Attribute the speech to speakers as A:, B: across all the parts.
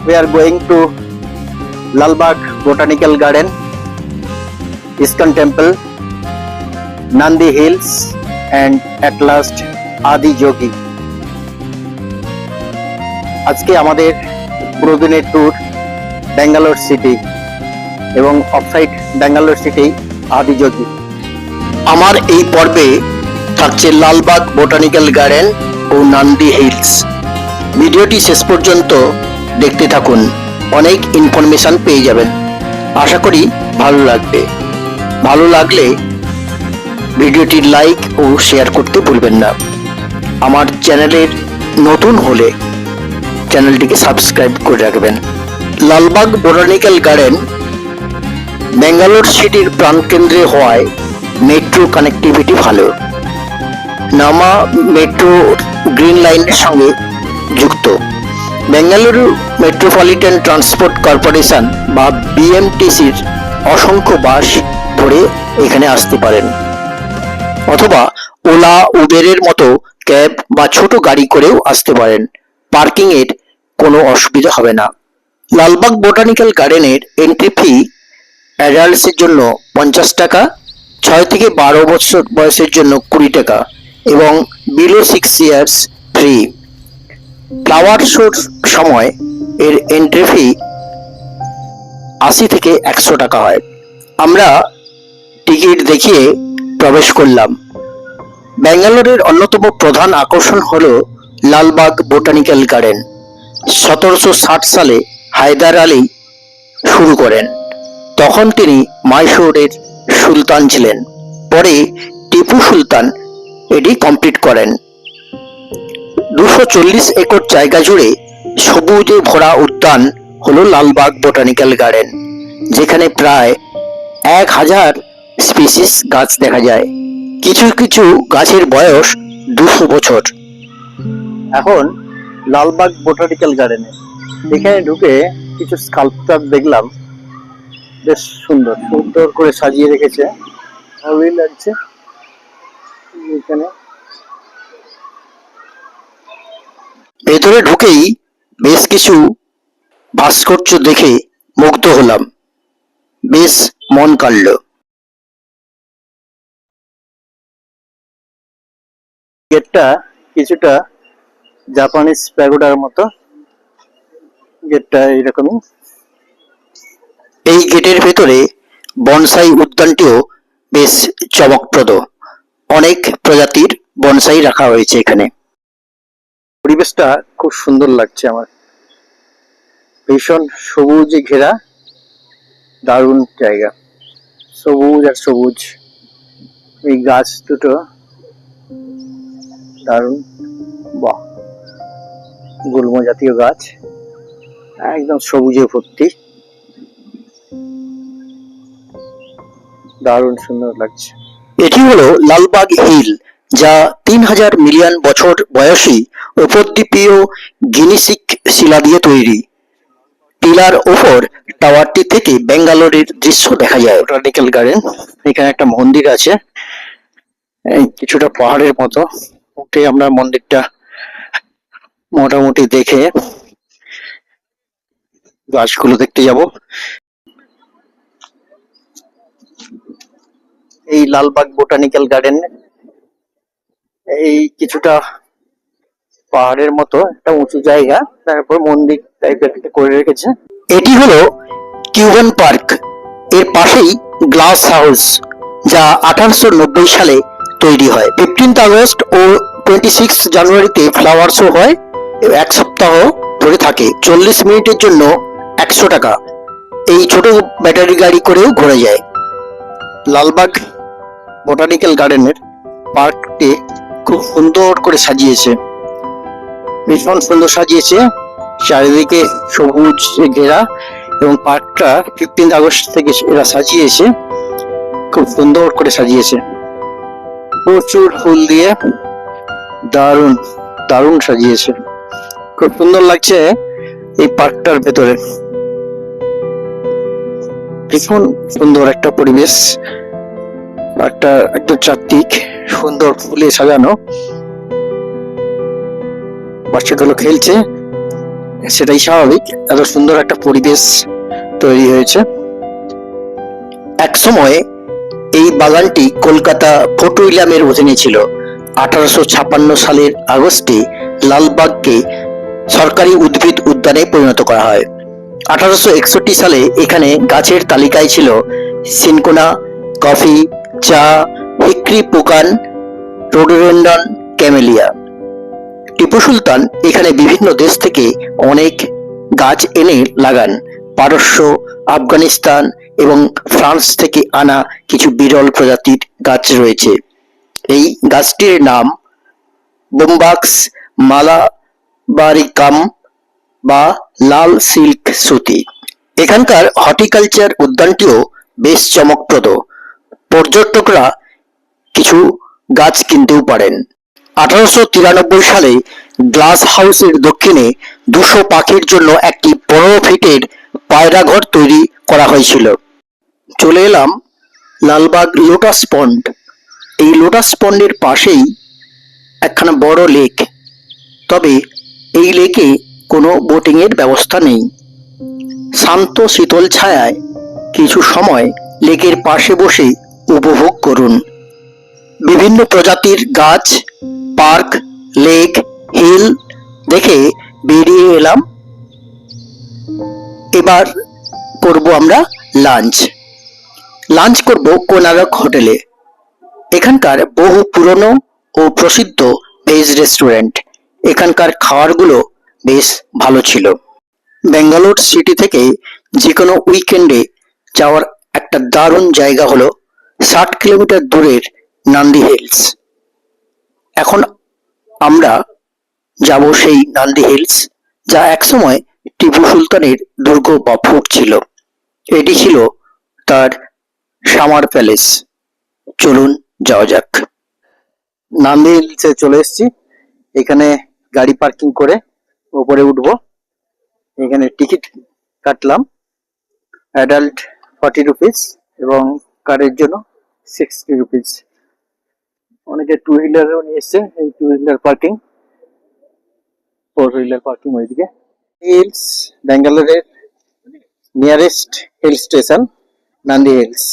A: we are going to Lalbagh Botanical Garden, Iskon Temple, Nandi Hills, and at last Adi Jogi. আজকে আমাদের পুরো দিনের tour Bangalore city এবং offside Bangalore city Adi Yogi আমার এই পর্বে থাকছে লালবাগ বোটানিক্যাল গার্ডেন ও নান্দি হিলস ভিডিওটি শেষ পর্যন্ত দেখতে থাকুন। অনেক ইনফরমেশন পেয়ে যাবেন। আশা করি ভালো লাগবে। ভালো লাগলে ভিডিওটি লাইক ও শেয়ার করতে ভুলবেন না। আমার চ্যানেলের নতুন হলে চ্যানেলটিকে সাবস্ক্রাইব করে রাখবেন। লালবাগ বোটানিক্যাল গার্ডেন, ব্যাঙ্গালোর সিটির প্রাণকেন্দ্রে হওয়ায় মেট্রো কানেক্টিভিটি ভালো। নামা মেট্রো গ্রিন লাইনের সঙ্গে যুক্ত। বেঙ্গালুরু মেট্রোপলিটন ট্রান্সপোর্ট কর্পোরেশন বা বিএমটিসির অসংখ্য বাস ধরে এখানে আসতে পারেন। অথবা ওলা, উবেরের মতো ক্যাব বা ছোট গাড়ি করেও আসতে পারেন। পার্কিং এর কোনো অসুবিধা হবে না। লালবাগ বোটানিক্যাল গার্ডেনের এন্ট্রি ফি অ্যাডাল্টসের জন্য পঞ্চাশ টাকা, ছয় থেকে বারো বছর বয়সের জন্য কুড়ি টাকা এবং below six years free flower শোর সময় এর এন্ট্রি ফি আশি থেকে একশো টাকা হয়। আমরা টিকিট দেখিয়ে প্রবেশ করলাম। ব্যাঙ্গালোরের অন্যতম প্রধান আকর্ষণ হল লালবাগ বোটানিক্যাল গার্ডেন। সতেরোশো ষাট সালে হায়দার আলী শুরু করেন। তখন তিনি মাইসোরের সুলতান ছিলেন। পরে টিপু সুলতান এটি কমপ্লিট করেন। দুশো চল্লিশ একর জায়গা জুড়ে সবুজে ভরা উদ্যান হলো লালবাগ বোটানিক্যাল গার্ডেন, যেখানে প্রায় এক হাজার স্পিসিস গাছ দেখা যায়। কিছু কিছু গাছের বয়স দুশো বছর। এখন লালবাগ বোটানিক্যাল গার্ডেনে এখানে ঢুকে কিছু স্কাল্পচার দেখলাম। বেশ সুন্দর সুন্দর করে সাজিয়ে রেখেছে। ভালোই লাগছে এখানে। ভেতরে ঢুকেই বেশ কিছু ভাস্কর্য দেখে মুগ্ধ হলাম। বেশ মন কাড়ল। গেটটা কিছুটা জাপানিজ প্যাগোডার মতো। গেটটা এরকমই এই গেটের ভেতরে বনসাই উদ্যানটিও বেশ চমকপ্রদ। অনেক প্রজাতির বনসাই রাখা হয়েছে এখানে। পরিবেশটা খুব সুন্দর লাগছে আমার। ভীষণ সবুজে ঘেরা, দারুণ জায়গা। সবুজ আর সবুজ। এই গাছ দুটো দারুণ। বাহ! গুল্ম জাতীয় গাছ। একদম সবুজে ভর্তি। দারুণ সুন্দর লাগছে। এটি হলো লালবাগ হিল, যা তিন হাজার মিলিয়ন বছর বয়সী উপদ্বীপীয় গিনিসিক শিলা দিয়ে তৈরি। টিলার ওপর টাওয়ারটি থেকে বেঙ্গালোরের দৃশ্য দেখা যায়। Botanical garden. এখানে একটা মন্দির আছে। কিছুটা পাহাড়ের মতো। উঠে আমরা মন্দিরটা মোটামুটি দেখে গাছগুলো দেখতে যাব। এই লালবাগ বোটানিক্যাল গার্ডেন। এই কিছুটা পাহাড়ের মতো একটা উঁচু জায়গা, তারপর মন্দির টাইপের করে রেখেছে। এটি হলো কিউবান পার্ক। এর পাশেই গ্লাস হাউস, যা আঠারোশো নব্বই সালে তৈরি হয়। ফিফটিন্থ আগস্ট ও টোয়েন্টি সিক্স জানুয়ারিতে ফ্লাওয়ার শো হয়। এক সপ্তাহ ধরে থাকে। চল্লিশ মিনিটের জন্য একশো টাকা। এই ছোট ব্যাটারি গাড়ি করেও ঘোরা যায়। লালবাগ বোটানিক্যাল গার্ডেনের পার্কটি খুব সুন্দর করে সাজিয়েছে। ভীষণ সুন্দর সাজিয়েছে। চারিদিকে সবুজ ঘেরা এবং পার্কটা ফিফটিন আগস্ট থেকে এরা সাজিয়েছে। খুব সুন্দর করে সাজিয়েছে। প্রচুর ফুল দিয়ে দারুণ দারুণ সাজিয়েছে। খুব সুন্দর লাগছে এই পার্কটার ভেতরে। ভীষণ সুন্দর একটা পরিবেশ। পার্কটা একদম চারদিক সুন্দর ফুলে সাজানো। বাচ্চাগুলো খেলছে, সেটাই স্বাভাবিক। এত সুন্দর একটা পরিবেশ তৈরি হয়েছে। এক সময় এই বাগানটি কলকাতা ফটো ইলামের অধীনে ছিল। আঠারোশো ছাপ্পান্ন সালের আগস্টে লালবাগকে সরকারি উদ্ভিদ উদ্যানে পরিণত করা হয়। আঠারোশো একষট্টি সালে এখানে গাছের তালিকায় ছিল সিনকোনা, কফি, চা হিক্রি পোকান রোডোডেন্ডন ক্যামেলিয়া। টিপু সুলতান এখানে বিভিন্ন দেশ থেকে অনেক গাছ এনে লাগান। পারস্য, আফগানিস্তান এবং ফ্রান্স থেকে আনা কিছু বিরল প্রজাতির গাছ রয়েছে। এই গাছটির নাম বোম্বাক্স, মালাবারিকাম বা লাল সিল্ক সুতি। এখানকার হর্টিকালচার উদ্যানটিও বেশ চমকপ্রদ। পর্যটকরা কিছু গাছ কিনতেও পারেন। আঠারোশো তিরানব্বই সালে গ্লাস হাউসের দক্ষিণে দুশো পাখির জন্য একটি পনেরো ফিটের পায়রাঘর তৈরি করা হয়েছিল। চলে এলাম লালবাগ লোটাস পন্ড। এই লোটাস পন্ডের পাশেই একখানা বড় লেক। তবে এই লেকে কোনো বোটিং এর ব্যবস্থা নেই। শান্ত শীতল ছায়ায় কিছু সময় লেকের পাশে বসে উপভোগ করুন। বিভিন্ন প্রজাতির গাছ পার্ক, লেক, হিল দেখে বেরিয়ে এলাম। এবার করব আমরা লাঞ্চ। লাঞ্চ করব কোনারক হোটেলে। এখানকার বহু পুরনো ও প্রসিদ্ধ ভেজ রেস্টুরেন্ট। এখানকার খাবারগুলো বেশ ভালো ছিল। ব্যাঙ্গালোর সিটি থেকে যে কোনো উইকেন্ডে যাওয়ার একটা দারুণ জায়গা হলো ষাট কিলোমিটার দূরের নান্দি হিলস। এখন আমরা যাব সেই নান্দি হিলস, যা একসময় টিপু সুলতানের দুর্গ বা ফোর্ট ছিল। এটি ছিল তার সামার প্যালেস। চলুন যাওয়া যাক। নান্দি হিলসে চলে এসেছি। এখানে গাড়ি পার্কিং করে উপরে উঠব। এখানে টিকিট কাটলাম। অ্যাডাল্ট ফর্টি রুপিস এবং কারের জন্য সিক্সটি রুপিস। অনেকে টু হুইলারও নিয়ে এসছে এই two wheeler parking four wheeler parking ওইদিকে। হিলস ব্যাঙ্গালোরের nearest hill station Nandi hills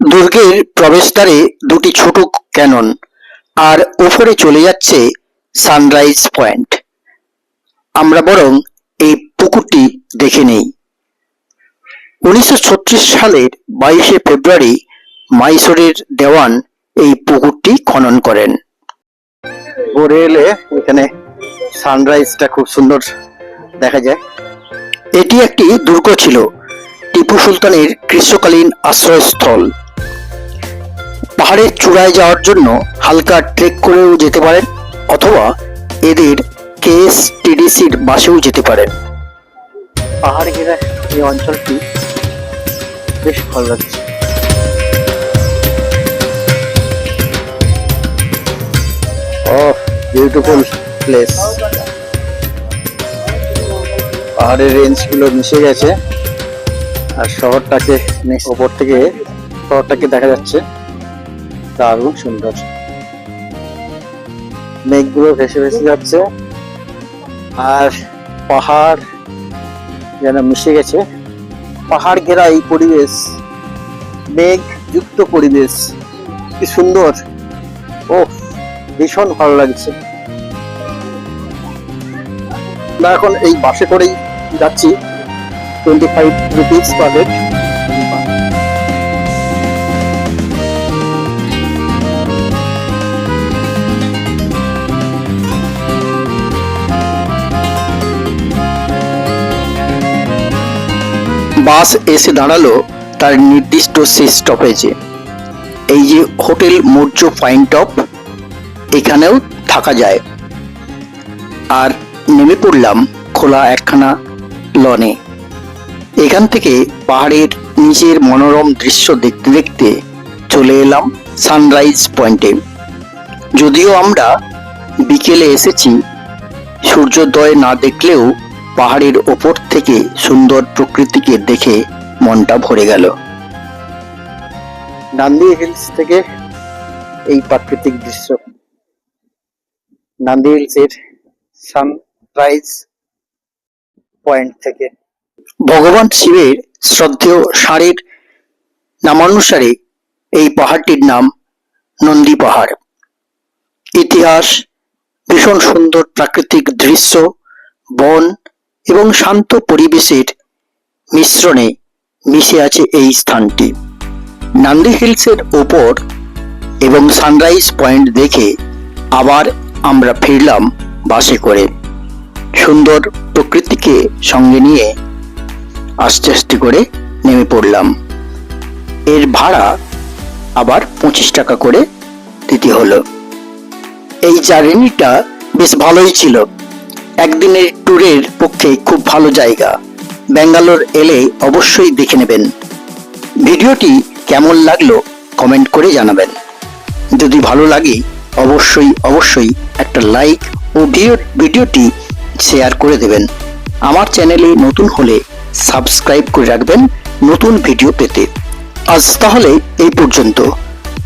A: দুর্গের প্রবেশদ্বারে দুটি ছোট ক্যানন আর উপরে চলে যাচ্ছে সানরাইজ পয়েন্ট আমরা বরং এই পুকুরটি দেখে নেই। উনিশশো ছত্রিশ সালের বাইশে ফেব্রুয়ারি মাইসোরের দেওয়ান এই পুকুরটি খনন করেন। ভোরে এলে এখানে সানরাইজটা খুব সুন্দর দেখা যায়। এটি একটি দুর্গ ছিল, টিপু সুলতানের গ্রীষ্মকালীন আশ্রয়স্থল। পাহাড়ের চূড়ায় যাওয়ার জন্য হালকা ট্রেক করেও যেতে পারেন, অথবা এদের কেএসটিডিসির বাসেও যেতে পারেন। পাহাড় ঘেরা এই অঞ্চলটি বেশ ভালো লাগছে। বিউটিফুল প্লেস পাহাড়ের রেঞ্জগুলো মিশে গেছে, আর শহরটাকে ওপর থেকে শহরটাকে দেখা যাচ্ছে। দারুণ সুন্দর। মেঘগুলো ভেসে ভেসে যাচ্ছে, আর পাহাড় যেন মিশে গেছে। পাহাড় ঘেরা এই পরিবেশ, মেঘ যুক্ত পরিবেশ, কি সুন্দর। ও ভীষণ ভালো লাগছে। আমরা এখন এই বাসে করেই যাচ্ছি। Twenty five rupees per head bus এসে দাঁড়াল তার নির্দিষ্ট শেষ স্টপেজে এই যে হোটেল মৌর্য ফাইন টপ এখানেও থাকা যায়। আর নেমে পড়লাম খোলা একখানা লনে। এখান থেকে পাহাড়ের নিচের মনোরম দৃশ্য দেখতে দেখতে চলে এলাম সানরাইজ পয়েন্টে। যদিও আমরা বিকেলে এসেছি, সূর্যোদয় না দেখলেও পাহাড়ের ওপর থেকে সুন্দর প্রকৃতিকে দেখে মনটা ভরে গেল। নান্দি হিলস থেকে এই প্রাকৃতিক দৃশ্য। নান্দি হিলস এর সানরাইজ পয়েন্ট থেকে। ভগবান শিবের শ্রদ্ধেয় ষাঁড়ের নামানুসারে এই পাহাড়টির নাম নন্দী পাহাড়। ইতিহাস, ভীষণ সুন্দর প্রাকৃতিক দৃশ্য, বন এবং শান্ত পরিবেশের মিশ্রণে মিশে আছে এই স্থানটি। নান্দি হিলসের ওপর এবং সানরাইজ পয়েন্ট দেখে আবার আমরা ফিরলাম বাসে করে। সুন্দর প্রকৃতিকে সঙ্গে নিয়ে আস্তে আস্তে করে নেমে পড়লাম। এর ভাড়া আবার পঁচিশ টাকা করে দিতে হলো। এই জার্নিটা বেশ ভালোই ছিল। একদিনের ট্যুরের পক্ষে খুব ভালো জায়গা। ব্যাঙ্গালোর এলে অবশ্যই দেখে নেবেন। ভিডিওটি কেমন লাগল কমেন্ট করে জানাবেন। যদি ভালো লাগে, অবশ্যই অবশ্যই একটা লাইক ও ভিডিও ভিডিওটি শেয়ার করে দেবেন। আমার চ্যানেলে নতুন হলে সাবস্ক্রাইব করে রাখবেন নতুন ভিডিও পেতে। আজ তাহলে এই পর্যন্ত।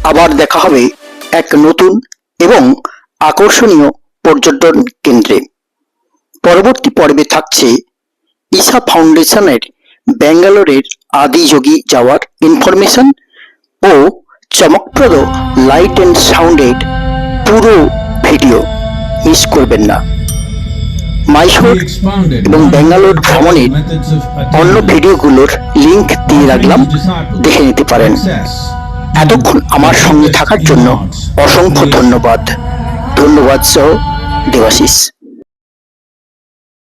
A: আবার দেখা হবে এক নতুন এবং আকর্ষণীয় পর্যটন কেন্দ্রে। পরবর্তী পর্বে থাকছে ঈশা ফাউন্ডেশনের ব্যাঙ্গালোরের আদিযোগী যাওয়ার ইনফরমেশন ও চমকপ্রদ লাইট অ্যান্ড সাউন্ডের পুরো ভিডিও মিস করবেন না। মাইশোর এবং ব্যাঙ্গালোর ভ্রমণের অন্য ভিডিওগুলোর লিঙ্ক দিয়ে রাখলাম দেখে নিতে পারেন। এতক্ষণ আমার সঙ্গে থাকার জন্য অসংখ্য ধন্যবাদ। ধন্যবাদ সহ দেবাশিস।